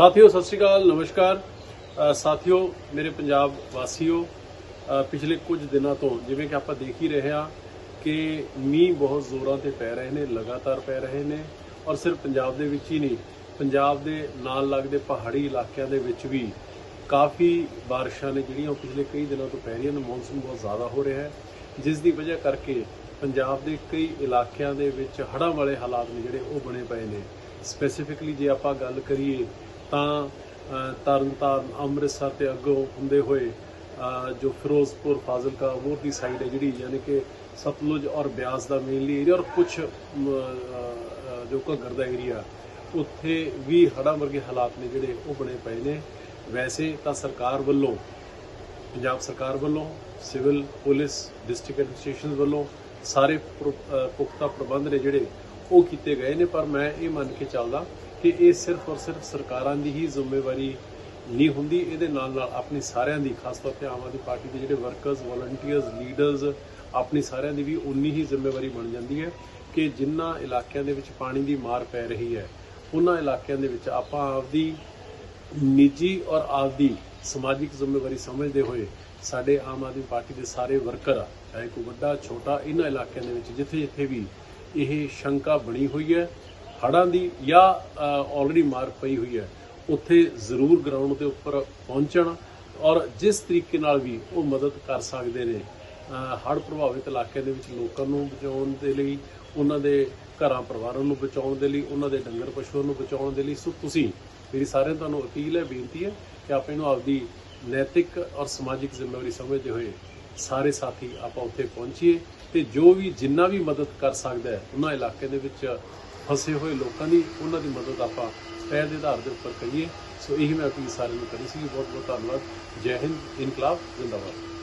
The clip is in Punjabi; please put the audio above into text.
ਸਾਥੀਓ, ਸਤਿ ਸ਼੍ਰੀ ਅਕਾਲ, ਨਮਸਕਾਰ। ਸਾਥੀਓ, ਮੇਰੇ ਪੰਜਾਬ ਵਾਸੀਓ ਪਿਛਲੇ ਕੁਝ ਦਿਨਾਂ ਤੋਂ ਜਿਵੇਂ ਕਿ ਆਪਾਂ ਦੇਖ ਹੀ ਰਹੇ ਹਾਂ ਕਿ ਮੀਂਹ ਬਹੁਤ ਜ਼ੋਰਾਂ ਤੇ ਪੈ ਰਹੇ ਨੇ, ਲਗਾਤਾਰ ਪੈ ਰਹੇ ਨੇ ਔਰ ਸਿਰਫ ਪੰਜਾਬ ਦੇ ਵਿੱਚ ਹੀ ਨਹੀਂ, ਪੰਜਾਬ ਦੇ ਨਾਲ ਲੱਗਦੇ ਪਹਾੜੀ ਇਲਾਕਿਆਂ ਦੇ ਵਿੱਚ ਵੀ ਕਾਫੀ ਬਾਰਿਸ਼ਾਂ ਨੇ ਜਿਹੜੀਆਂ ਉਹ ਪਿਛਲੇ ਕਈ ਦਿਨਾਂ ਤੋਂ ਪੈ ਰਹੀਆਂ ਨੇ, ਮੌਨਸੂਨ ਬਹੁਤ ਜ਼ਿਆਦਾ ਹੋ ਰਿਹਾ ਹੈ। ਜਿਸ ਦੀ ਵਜ੍ਹਾ ਕਰਕੇ ਪੰਜਾਬ ਦੇ ਕਈ ਇਲਾਕਿਆਂ ਦੇ ਵਿੱਚ ਹੜ੍ਹਾਂ ਵਾਲੇ ਹਾਲਾਤ ਨੇ ਜਿਹੜੇ ਉਹ ਬਣੇ ਪਏ ਨੇ। ਸਪੈਸੀਫਿਕਲੀ ਜੇ ਆਪਾਂ ਗੱਲ ਕਰੀਏ ਤਾਂ ਅ, ਤਰਨਤਾਰਨ ਅੰਮ੍ਰਿਤਸਰ ਤੇ ਅੱਗੋਂ ਹੁੰਦੇ ਹੋਏ ਜੋ ਫਿਰੋਜ਼ਪੁਰ ਫਾਜ਼ਿਲਕਾ ਅਬੋਰ ਦੀ ਸਾਈਡ ਹੈ ਜਿਹੜੀ ਯਾਨੀ ਕਿ ਸਤਲੁਜ ਔਰ ਬਿਆਸ ਦਾ ਮੇਨਲੀ ਏਰੀਆ ਔਰ ਕੁਝ ਜੋ ਘੱਗਰ ਦਾ ਏਰੀਆ ਉੱਥੇ ਵੀ ਹੜ੍ਹਾਂ ਵਰਗੇ ਹਾਲਾਤ ਨੇ ਜਿਹੜੇ ਉਹ ਬਣੇ ਪਏ ਨੇ। ਵੈਸੇ ਤਾਂ ਸਰਕਾਰ ਵੱਲੋਂ ਪੰਜਾਬ ਸਰਕਾਰ ਵੱਲੋਂ ਸਿਵਲ ਪੁਲਿਸ ਡਿਸਟ੍ਰਿਕਟ ਐਡਮਿਨਿਸਟ੍ਰੇਸ਼ਨ ਵੱਲੋਂ ਸਾਰੇ ਪੁਖਤਾ ਪ੍ਰਬੰਧ ਨੇ ਜਿਹੜੇ ਉਹ ਕੀਤੇ ਗਏ ਨੇ, ਪਰ ਮੈਂ ਇਹ ਮੰਨ ਕੇ ਚੱਲਦਾ ਕਿ ਇਹ ਸਿਰਫ ਔਰ ਸਿਰਫ ਸਰਕਾਰਾਂ ਦੀ ਹੀ ਜ਼ਿੰਮੇਵਾਰੀ ਨਹੀਂ ਹੁੰਦੀ। ਇਹਦੇ ਨਾਲ ਨਾਲ ਆਪਣੀ ਸਾਰਿਆਂ ਦੀ, ਖਾਸ ਤੌਰ ਤੇ ਆਮ ਆਦਮੀ ਪਾਰਟੀ ਦੇ ਜਿਹੜੇ ਵਰਕਰਸ ਵਲੰਟੀਅਰਸ ਲੀਡਰਸ ਆਪਣੀ ਸਾਰਿਆਂ ਦੀ ਵੀ ਉਨੀ ਹੀ ਜ਼ਿੰਮੇਵਾਰੀ ਬਣ ਜਾਂਦੀ ਹੈ ਕਿ ਜਿਨ੍ਹਾਂ ਇਲਾਕਿਆਂ ਦੇ ਵਿੱਚ ਪਾਣੀ ਦੀ ਮਾਰ ਪੈ ਰਹੀ ਹੈ, ਉਹਨਾਂ ਇਲਾਕਿਆਂ ਦੇ ਵਿੱਚ ਆਪਾਂ ਆਪਦੀ ਨਿੱਜੀ ਔਰ ਆਪਦੀ ਸਮਾਜਿਕ ਜ਼ਿੰਮੇਵਾਰੀ ਸਮਝਦੇ ਹੋਏ ਸਾਡੇ ਆਮ ਆਦਮੀ ਪਾਰਟੀ ਦੇ ਸਾਰੇ ਵਰਕਰ ਚਾਹੇ ਕੋਈ ਵੱਡਾ, ਛੋਟਾ ਇਹਨਾਂ ਇਲਾਕਿਆਂ ਦੇ ਵਿੱਚ ਜਿੱਥੇ ਜਿੱਥੇ ਵੀ ਇਹ ਸ਼ੰਕਾ ਬਣੀ ਹੋਈ ਹੈ, ਹੜ੍ਹਾਂ ਦੀ ਜਾਂ ਆਲਰੇਡੀ ਮਾਰ ਪਈ ਹੋਈ ਹੈ, ਉੱਥੇ ਜ਼ਰੂਰ ਗਰਾਊਂਡ ਦੇ ਉੱਪਰ ਪਹੁੰਚਣ ਔਰ ਜਿਸ ਤਰੀਕੇ ਨਾਲ ਵੀ ਉਹ ਮਦਦ ਕਰ ਸਕਦੇ ਨੇ ਹੜ੍ਹ ਪ੍ਰਭਾਵਿਤ ਇਲਾਕਿਆਂ ਦੇ ਵਿੱਚ ਲੋਕਾਂ ਨੂੰ ਬਚਾਉਣ ਦੇ ਲਈ, ਉਹਨਾਂ ਦੇ ਘਰਾਂ ਪਰਿਵਾਰਾਂ ਨੂੰ ਬਚਾਉਣ ਦੇ ਲਈ, ਉਹਨਾਂ ਦੇ ਡੰਗਰ ਪਸ਼ੂਆਂ ਨੂੰ ਬਚਾਉਣ ਦੇ ਲਈ। ਸੋ ਤੁਸੀਂ, ਮੇਰੀ ਸਾਰਿਆਂ ਤੁਹਾਨੂੰ ਅਪੀਲ ਹੈ, ਬੇਨਤੀ ਹੈ ਕਿ ਆਪ ਇਹਨੂੰ ਆਪਦੀ ਨੈਤਿਕ ਔਰ ਸਮਾਜਿਕ ਜ਼ਿੰਮੇਵਾਰੀ ਸਮਝਦੇ ਹੋਏ ਸਾਰੇ ਸਾਥੀ ਆਪਾਂ ਉੱਥੇ ਪਹੁੰਚੀਏ ਤੇ ਜੋ ਵੀ ਜਿੰਨਾ ਵੀ ਮਦਦ ਕਰ ਸਕਦਾ ਹੈ, ਉਹਨਾਂ ਇਲਾਕੇ ਦੇ ਵਿੱਚ ਫਸੇ ਹੋਏ ਲੋਕਾਂ ਦੀ ਉਹਨਾਂ ਦੀ ਮਦਦ ਆਪਾਂ ਪਹਿਲ ਦੇ ਆਧਾਰ ਦੇ ਉੱਪਰ ਕਰੀਏ। ਸੋ ਇਹੀ ਮੈਂ ਅਪੀਲ ਸਾਰਿਆਂ ਨੂੰ ਕਰੀ ਸੀ ਬਹੁਤ ਬਹੁਤ ਧੰਨਵਾਦ। ਜੈ ਹਿੰਦ। ਇਨਕਲਾਬ, ਜ਼ਿੰਦਾਬਾਦ।